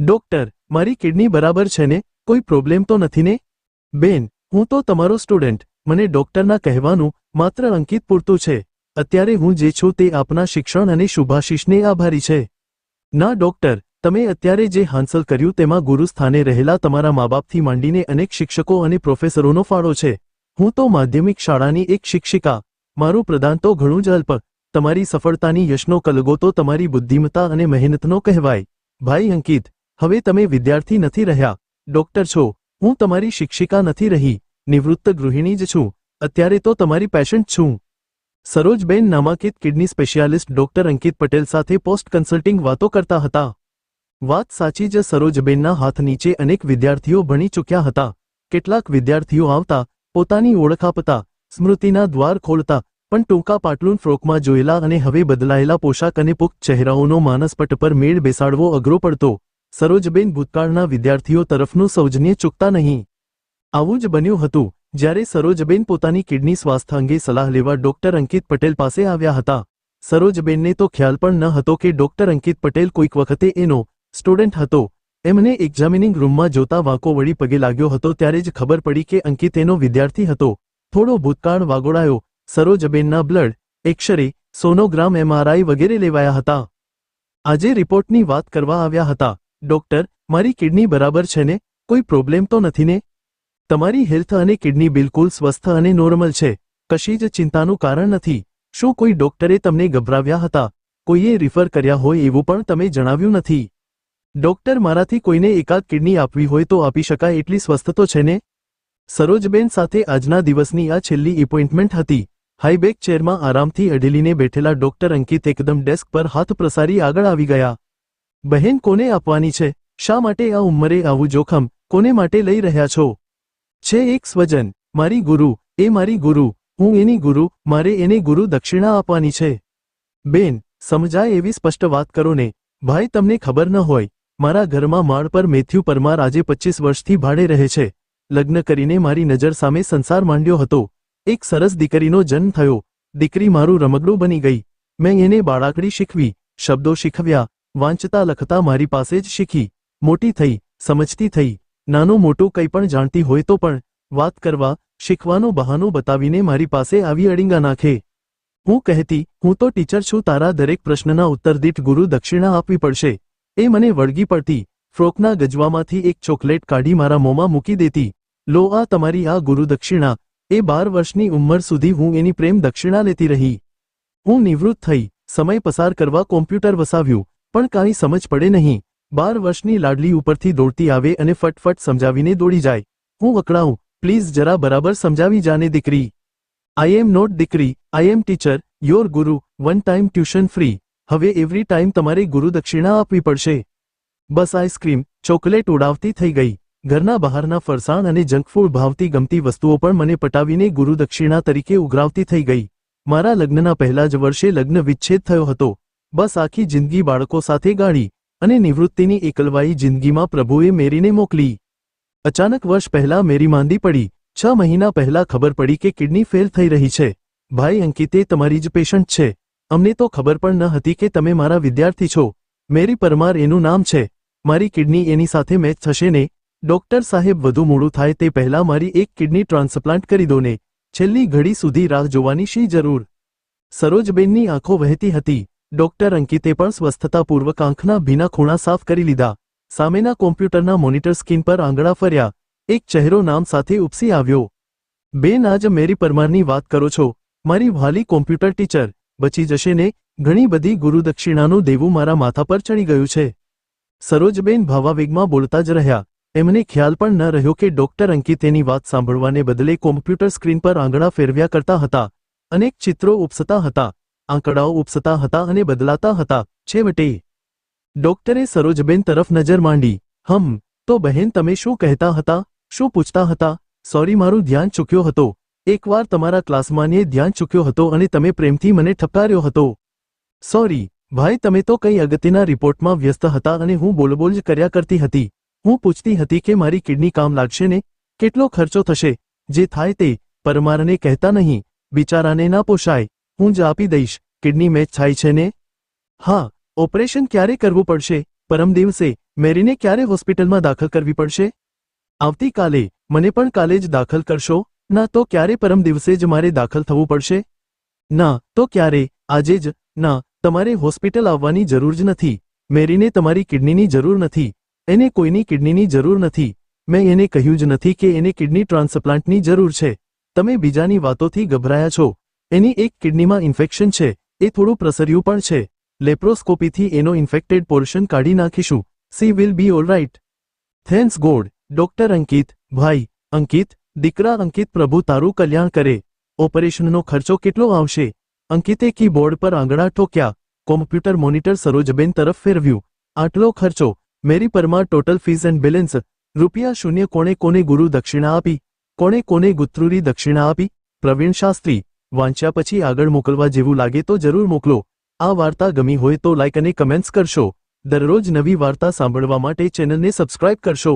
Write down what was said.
Doctor, મારી kidney બરાબર છે ને? કોઈ પ્રોબ્લેમ તો નથી ને? બેન, હું તો તમારો સ્ટુડન્ટ. મને ડોક્ટરના કહેવાનું માત્ર અંકિત પૂરતું છે. અત્યારે હું જે છું તે આપના શિક્ષણ અને શુભાશીષને આભારી છે. ના ડોક્ટર, તમે અત્યારે જે હાંસલ કર્યું તેમાં ગુરુસ્થાને રહેલા તમારા મા બાપથી માંડીને અનેક શિક્ષકો અને પ્રોફેસરોનો ફાળો છે. હું તો માધ્યમિક શાળાની એક શિક્ષિકા. મારું પ્રદાન તો ઘણું જ અલ્પ. તમારી સફળતાની યશનો કલગો તો તમારી બુદ્ધિમતા અને મહેનતનો કહેવાય. ભાઈ અંકિત હવે તમે વિદ્યાર્થી નથી રહ્યા. ડોક્ટર છો. હું તમારી શિક્ષિકા નથી રહી. નિવૃત્ત ગૃહિણી જ છું. અત્યારે તો તમારી પેશન્ટ છું. સરોજબેન નામાંકિત kidney specialist doctor Ankit Patel સાથે પોસ્ટ કન્સલ્ટિંગ વાતો કરતા હતા. વાત સાચી જ સરોજબેનના હાથ નીચે અનેક વિદ્યાર્થીઓ ભણી ચૂક્યા હતા. કેટલાક વિદ્યાર્થીઓ આવતા, પોતાની ઓળખ આપતા, સ્મૃતિના દ્વાર ખોલતા, પણ ટૂંકા પાટલુન ફ્રોકમાં જોયેલા અને હવે બદલાયેલા પોશાક અને પુખ્ત ચહેરાઓનો માનસપટ પર મેળ બેસાડવો અઘરો પડતો. સરોજબેન ભૂતકાળના વિદ્યાર્થીઓ તરફનું સૌજન્ય ચૂકતા નહીં. આવું જ બન્યું હતું, જ્યારે સરોજબેન પોતાની કિડની સ્વાસ્થ્ય અંગે સલાહ લેવા ડોક્ટર અંકિત પટેલ પાસે આવ્યા હતા. સરોજબેનને તો ખ્યાલ પણ ન હતો કે ડોક્ટર અંકિત પટેલ કોઈક વખતે એનો સ્ટુડન્ટ હતો. એમને એક્ઝામિનિંગ રૂમમાં જોતા વાંકો વળી પગે લાગ્યો હતો ત્યારે જ ખબર પડી કે અંકિત એનો વિદ્યાર્થી હતો. થોડો ભૂતકાળ વાગોળાયો. સરોજબેનના બ્લડ, એક્સરે, સોનોગ્રામ, એમઆરઆઈ વગેરે લેવાયા હતા. આજે રિપોર્ટની વાત કરવા આવ્યા હતા. ડોક્ટર, મારી કિડની બરાબર છે ને? કોઈ પ્રોબ્લેમ તો નથી ને? તમારી હેલ્થ અને કિડની બિલકુલ સ્વસ્થ અને નોર્મલ છે. કશી જ ચિંતાનું કારણ નથી. શું કોઈ ડોક્ટરે તમને ગભરાવ્યા હતા? કોઈએ રિફર કર્યા હોય એવું પણ તમે જણાવ્યું નથી. ડોક્ટર મારાથી કોઈને એકાદ કિડની આપવી હોય તો આપી શકાય એટલી સ્વસ્થ તો છે ને? સરોજબેન સાથે આજના દિવસની આ છેલ્લી એપોઇન્ટમેન્ટ હતી. હાઈબેક ચેરમાં આરામથી અઢેલીને બેઠેલા ડોક્ટર અંકિત એકદમ ડેસ્ક પર હાથ પ્રસારી આગળ આવી ગયા. બહેન કોને આપવાની છે? શા માટે આ ઉંમરે આવું જોખમ કોને માટે લઈ રહ્યા છો? છે એક સ્વજન, મારી ગુરુ, એ મારી ગુરુ, હું એની ગુરુ, મારે એને ગુરુ દક્ષિણા આપવાની છે. બેન, સમજાય એવી સ્પષ્ટ વાત કરો ને. ભાઈ, તમને ખબર ન હોય, મારા ઘરમાં માળ પર મેથ્યુ પરમાર આજે પચીસ વર્ષથી ભાડે રહે છે. લગ્ન કરીને મારી નજર સામે સંસાર માંડ્યો હતો. એક સરસ દીકરીનો જન્મ થયો. દીકરી મારું રમકડું બની ગઈ. મેં એને બાળાકડી શીખવી, શબ્દો શીખવ્યા વાંચતા લખતા મારી પાસે જ શીખી. મોટી થઈ, સમજતી થઈ. નાનું મોટું કંઈ પણ જાણતી હોય તો પણ વાત કરવા, શીખવાનું બહાનું બતાવીને મારી પાસે આવી અડીંગા નાખે. હું કહેતી, હું તો ટીચર છું, તારા દરેક પ્રશ્નના ઉત્તર દીઠ ગુરુ દક્ષિણા આપવી પડશે. એ મને વળગી પડતી. ફ્રોકના ગજવામાંથી એક ચોકલેટ કાઢી મારા મોંમાં મૂકી દેતી. લો, આ તમારી આ ગુરુ દક્ષિણા. એ બાર વર્ષની ઉંમર સુધી હું એની પ્રેમ દક્ષિણા લેતી રહી. હું નિવૃત્ત થઈ. સમય પસાર કરવા કોમ્પ્યુટર વસાવ્યું. પણ કાંઈ સમજ પડે નહીં. બાર વર્ષની લાડલી ઉપરથી દોડતી આવે અને ફટફટ સમજાવીને દોડી જાય. હું અકળાઉં. પ્લીઝ જરા બરાબર સમજાવી જાને દીકરી. આઈ એમ નોટ દીકરી. આઈ એમ ટીચર યોર ગુરુ. વન ટાઈમ ટ્યુશન ફ્રી હવે એવરી ટાઈમ તમારે ગુરુ દક્ષિણા આપવી પડશે. બસ આઈસ્ક્રીમ ચોકલેટ ઉડાવતી થઈ ગઈ. ઘરના બહારના ફરસાણ અને જંક ફૂડ ભાવતી ગમતી વસ્તુઓ પણ મને પટાવીને ગુરુ દક્ષિણા તરીકે ઉઘરાવતી થઈ ગઈ. મારા લગ્નના પહેલા જ વર્ષે લગ્ન વિચ્છેદ થયો હતો. બસ આખી જિંદગી બાળકો સાથે ગાળી અને નિવૃત્તિની એકલવાઈ જિંદગીમાં પ્રભુએ મેરીને મોકલી. અચાનક વર્ષ પહેલા મેરી માંદી પડી. છ મહિના પહેલા ખબર પડી કે કિડની ફેલ થઈ રહી છે. ભાઈ અંકિતે, તમારી જ પેશન્ટ છે. અમને તો ખબર પણ ન હતી કે તમે મારા વિદ્યાર્થી છો. મેરી પરમાર એનું નામ છે. મારી કિડની એની સાથે મેચ થશે ને? ડોક્ટર સાહેબ, વધુ મોડું થાય તે પહેલા મારી એક કિડની ટ્રાન્સપ્લાન્ટ કરી દો ને. છેલ્લી ઘડી સુધી રાહ જોવાની શી જરૂર? સરોજબેનની આંખો વહેતી હતી. ડોક્ટર અંકિતે પણ સ્વસ્થતાપૂર્વક આંખના ભીના ખૂણા સાફ કરી લીધા. સામેના કોમ્પ્યુટરના મોનિટર સ્ક્રીન પર આંગળા ફર્યા. એક ચહેરો નામ સાથે ઉપસી આવ્યો. બેન, આજ મેરી પરમારની વાત કરો છો. મારી વ્હાલી કોમ્પ્યુટર ટીચર. બચી જશે ને? ઘણી બધી ગુરુદક્ષિણાનું દેવું મારા માથા પર ચડી ગયું છે. સરોજબેન ભાવાવેગમાં બોલતા જ રહ્યા. એમને ખ્યાલ પણ ન રહ્યો કે ડોક્ટર અંકિતેની વાત સાંભળવાને બદલે કોમ્પ્યુટર સ્ક્રીન પર આંગળા ફેરવ્યા કરતા હતા. અનેક ચિત્રો ઉપસતા હતા. આંકડાઓ ઉપસતા હતા અને બદલાતા હતા. છેવટે, ડોક્ટરે સરોજબેન તરફ નજર માંડી. હમ, તો બહેન તમે શું કહેતા હતા? શું પૂછતા હતા? સોરી, મારું ધ્યાન ચૂક્યો હતો. એકવાર તમારા ક્લાસમાંને ધ્યાન ચૂક્યો હતો અને તમે પ્રેમથી મને ઠપકાર્યો હતો. સોરી, ભાઈ, તમે તો કઈ અગત્યના રિપોર્ટમાં વ્યસ્ત હતા અને હું બોલબોલ જ કર્યા કરતી હતી. હું પૂછતી હતી કે મારી કિડની કામ લાગશે ને? કેટલો ખર્ચો થશે? જે થાય તે પરમારને કહેતા નહીં. બિચારાને ના પોષાય. હું જ આપી દઈશ. કિડની મેચ થાય છે ને? હા, ઓપરેશન ક્યારે કરવું પડશે? પરમ દિવસે મેરીને ક્યારે હોસ્પિટલમાં દાખલ કરવી પડશે? આવતીકાલે મને પણ કાલે જ દાખલ કરશો? ના, તો ક્યારે પરમ દિવસે જ મારે દાખલ થવું પડશે? ના, તો ક્યારે? આજે જ? ના, તમારે હોસ્પિટલ આવવાની જરૂર જ નથી. મેરીને તમારી કિડનીની જરૂર નથી. એને કોઈની કિડનીની જરૂર નથી. મેં એને કહ્યું જ નથી કે એને કિડની ટ્રાન્સપ્લાન્ટની જરૂર છે. તમે બીજાની વાતોથી ગભરાયા છો. એની એક કિડનીમાં ઇન્ફેક્શન છે. એ થોડું પ્રસર્યું પણ છે. લેપ્રોસ્કોપીથી એનો ઇન્ફેક્ટેડ પોર્શન કાઢી નાખીશું. She will be alright thanks God. Doctor Ankit, ભાઈ, અંકિત, દીકરા અંકિત પ્રભુ તારું કલ્યાણ કરે. ઓપરેશનનો ખર્ચો કેટલો આવશે? અંકિતે કીબોર્ડ પર આંગળા ઠોક્યા. કોમ્પ્યુટર મોનિટર સરોજબેન તરફ ફેરવ્યું. આટલો ખર્ચો. Mary Parmar total fees and balance. રૂપિયા શૂન્ય કોણે કોને ગુરુ દક્ષિણા આપી? કોણે કોને ગુત્રુરી દક્ષિણા આપી? પ્રવીણ શાસ્ત્રી વાંચ્યા પછી આગળ મોકલવા જેવું લાગે તો જરૂર મોકલો. આ વાર્તા ગમી હોય તો લાઇક અને કમેન્ટ્સ કરશો. દરરોજ નવી વાર્તા સાંભળવા માટે ચેનલને સબસ્ક્રાઇબ કરશો.